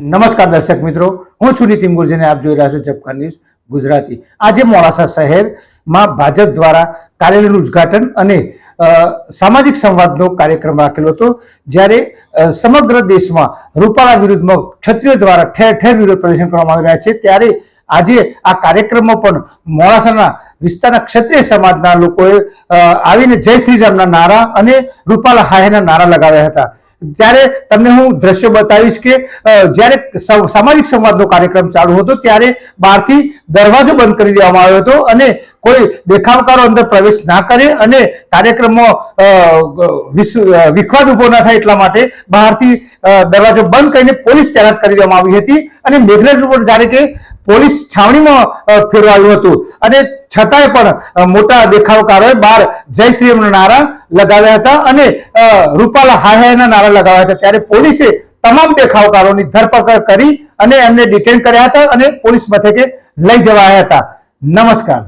નમસ્કાર દર્શક મિત્રો, હું છું નીતિન ગુરજીને આપ જોઈ રહ્યા છો ઝબકા ન્યૂઝ ગુજરાતી. આજે મોડાસા શહેરમાં ભાજપ દ્વારા કાર્યાલયનું ઉદ્ઘાટન અને સામાજિક સંવાદનો કાર્યક્રમ રાખેલો હતો, જ્યારે સમગ્ર દેશમાં રૂપાલા વિરુદ્ધમાં ક્ષત્રિયો દ્વારા ઠેર ઠેર વિરોધ પ્રદર્શન કરવામાં આવી રહ્યા છે, ત્યારે આજે આ કાર્યક્રમમાં પણ મોડાસાના વિસ્તારના ક્ષત્રિય સમાજના લોકોએ આવીને જય શ્રી રામના નારા અને રૂપાલા હાયના નારા લગાવ્યા હતા. ત્યારે તમને હું દ્રશ્ય બતાવીશ કે જ્યારે સામાજિક સંવાદનો કાર્યક્રમ ચાલુ હતો, ત્યારે બહારથી દરવાજો બંધ કરી દેવામાં આવ્યો હતો અને કોઈ દેખાવકારો અંદર પ્રવેશ ના કરે અને કાર્યક્રમમાં વિખવાદ ઊભો ના થાય એટલા માટે બહારથી દરવાજો બંધ કરીને પોલીસ તૈનાત કરી દેવામાં આવી હતી. અને મેઘરાજ રોડ જ્યારે કે પોલીસ છાવણીમાં ફેરવાયું હતું. અને છતાંય પણ મોટા દેખાવકારોએ બહાર જય શ્રી નારા લગાવ્યા હતા અને રૂપાલા હાય હાયના નારા લગાવ્યા હતા. ત્યારે પોલીસે તમામ દેખાવકારોની ધરપકડ કરી અને એમને ડિટેન કર્યા હતા અને પોલીસ મથકે લઈ જવાયા હતા. નમસ્કાર.